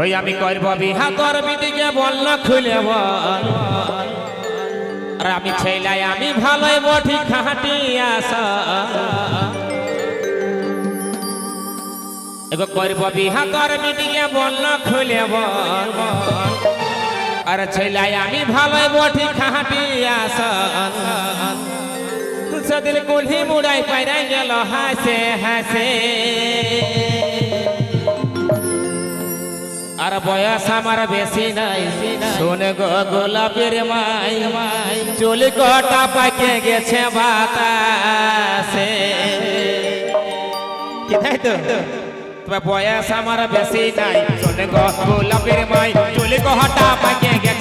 ওই আমি করব বিহা তোর বিদিকে বলল খুলে বল। আর আমি ছেলাই আমি ভালোই বঠি খাটি আসা এগো করব বিহা তোর বিদিকে বলল খুলে বল। আর ছেলাই আমি ভালোই বঠি খাটি আসা সেদিন কুলহি মুড়াই পাইরাই গেল হাসে হাসে। আর বয়স আমার বেশি নাই। শোনে গো গোলাপের মাই, চুলি কটা পাকে গেছে বাতাসে। তো? তবে বয়স আমার বেশি নাই। শোনে গো গোলাপের মাই, চলি কটা পাকে গেছে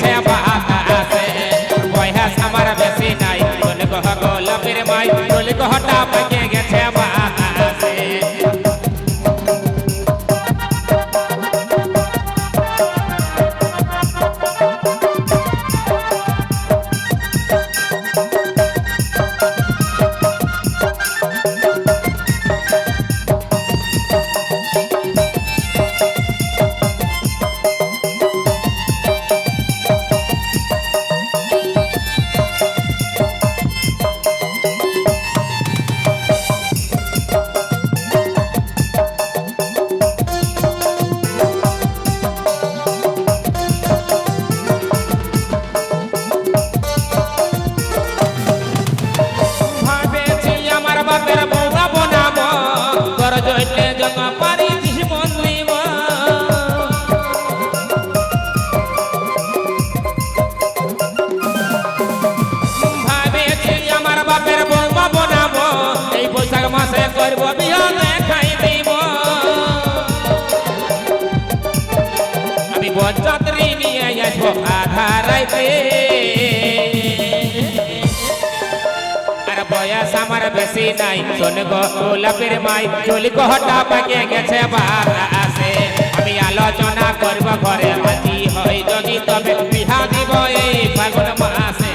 আমি আলোচনা করব ঘরে রাজি হই যদি তবে বিহা দিব এই ফাগুন মাসে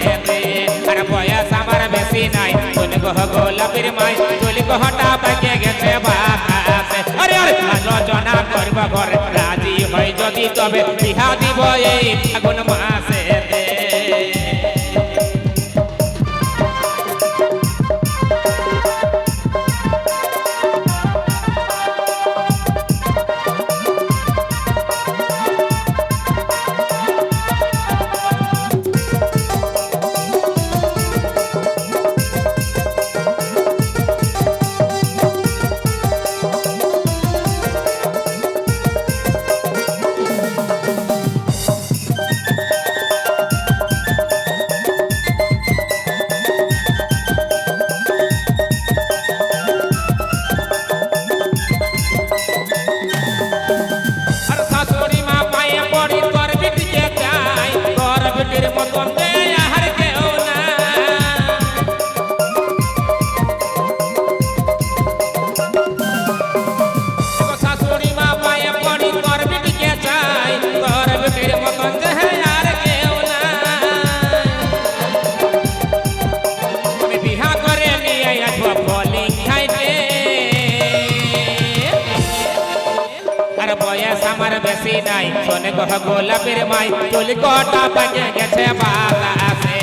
আর বয়স আমার বেশি নাই শোন গো গোলাপের মাই চুলি কহটা পাকে গেছে বাতাসে আরে আরে আলোচনা করব ঘরে যদি তবে বিহা দিব এই ফাগুন মাসে আমার বেশি নাই। শোনে গহ গোলাপের মাই, চুল কটা পাকে গেছে বাতাসে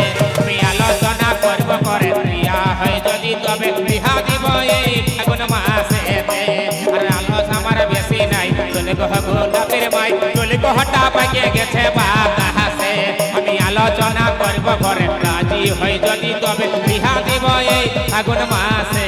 আলোচনা করব করে প্রিয়া হয় যদি তবে বিহা দিব এই ফাগুন মাসে আর আলোচ আমার বেশি নাই। শোনে গহ গোলাপের মাই, চুল কটা পাকে গেছে বাতাসে আমি আলোচনা করব করে রাজি হয় যদি তবে বিহা দিব এই ফাগুন মাসে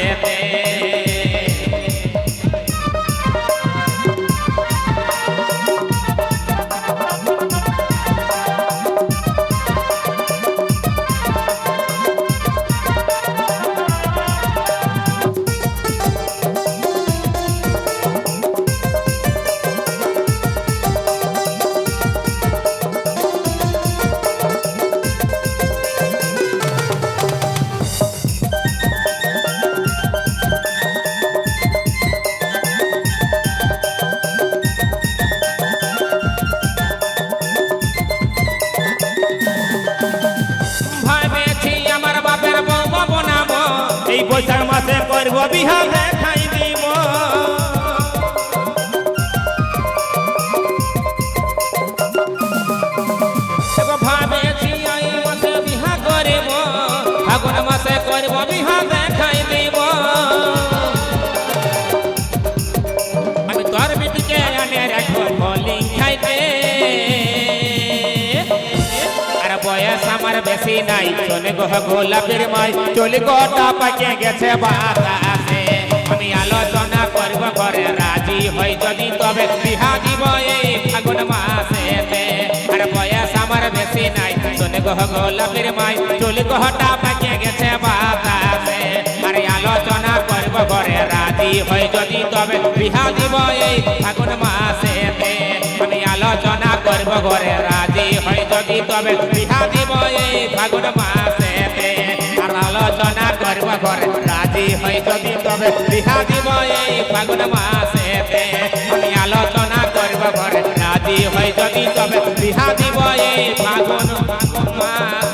বৈশাখ মাসে করব বিহা বেশি নাই। শোনে গো গোলাপের মাই, চলি গোটা পাকে গেছে বাতাসে। আমি আলোচনা করব ঘরে, রাজি হই যদি তবে বিহা দিব এই ফাগুন মাসেতে। আর বয়স আমার বেশি নাই। শোনে গো গোলাপের মাই, চলি গোটা পাকে গেছে বাতাসে। আর আলোচনা করব ঘরে, রাজি হই যদি তবে বিহা দিব এই ফাগুন মাসেতে। আমি আলোচনা করব ঘরে, রাজি হই যদি তবে বিহা দিব যদি হয় যদি তবে বিহা দিব এই ফাগুন মাসেতে। আমি আলোচনা করব ঘরে। রাজি হয় যদি তবে বিহা দিব এই ফাগুন মাস